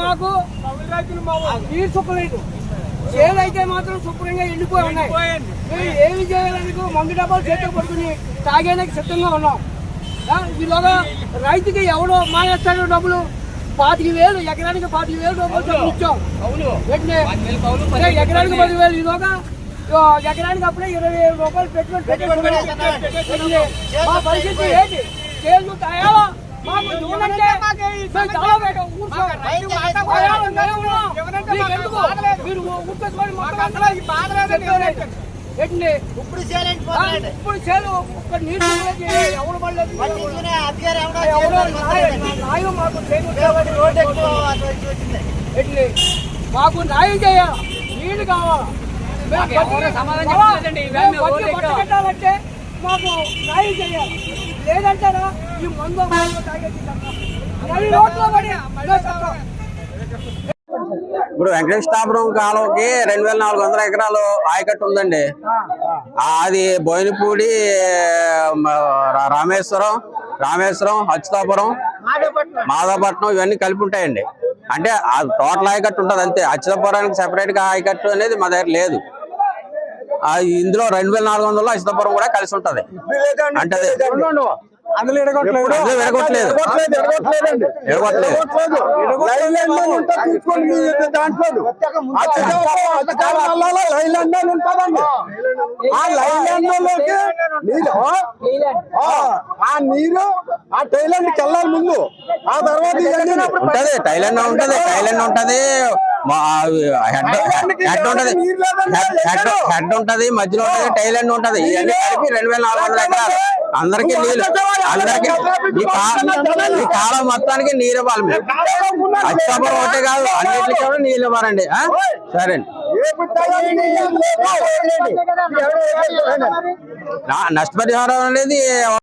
మాకు నీరు చుక్కలేదు చేలు అయితే మాత్రం శుభ్రంగా ఎండిపోయి ఉన్నాయి మేము ఏమి చేయాలని మందు డబ్బాలు చేతికి పట్టుకుని తాగేదానికి సిద్ధంగా ఉన్నాం ఈలోగా రైతుకి ఎవడో మానేస్తాడు డబ్బులు పాతిక వేలు ఎకరానికి పాతిక వేలు డబ్బులు ఇచ్చాం ఎకరానికి పదివేలు ఈలోగా ఎకరానికి అప్పుడే ఇరవై వేల రూపాయలు పెట్టుబడి మా పరిస్థితి ఏంటి? చేలు తయారా మాకు నూనెంటే చాలా? మీరు. వెంటనే ఇప్పుడు ఇప్పుడు ఒక్క ఎవరు పడలేదు? ఎవరో మాకు ఎట్లే న్యాయం చేయాలి. నీళ్ళు కావాలి. బతకట్టాలంటే మాకు న్యాయం చేయాలి. లేదంటారా ఈ మందు తాగేసి రోడ్లో పడి. ఇప్పుడు వెంకటేశ్వరాపురం కాలువకి రెండు వేల నాలుగు వందల ఎకరాలు ఆయకట్టు ఉందండి. ఆ, అది బోయినపూడి రామేశ్వరం రామేశ్వరం అచ్యుతాపురం మాధవపట్నం ఇవన్నీ కలిపి ఉంటాయండి. అంటే ఆ టోటల్ ఆయకట్టు ఉంటుంది అంతే. అచ్యుతాపురానికి సెపరేట్గా ఆయకట్టు అనేది మా దగ్గర లేదు. ఇందులో రెండు వేల నాలుగు వందలు అచ్యుతాపురం కూడా కలిసి ఉంటది. అంటే అది- అందులో ఎడగొట్టలేదు. ఆ చిన్నపాప అధికారాలలో లైలాండ్ అని ఉంటుందండి ఆ లైలాండ్లోకి నీరు ఆ, నీరు ఆ టైలాండ్కి వెళ్ళాలి ముందు. ఆ తర్వాత ఉంటది టైలాండ్ ఉంటది టైలాండ్ ఉంటది. హెడ్ హెడ్ ఉంటది హెడ్- హెడ్ హెడ్ ఉంటది మధ్యలో ఉంటది టైలాండ్ ఉంటది. ఇవన్నీ కలిపి రెండు వేల నాలుగు వందల ఎకరాలు. అందరికి నీళ్ళు. అందరికి ఈ కాలం మొత్తానికి నీరు ఇవ్వాలి మీరు. అచ్చాపురం ఒకటే కాదు అన్నిటికీ కూడా నీళ్ళు ఇవ్వాలండి? సరే. అండి నష్టపరిహారం అనేది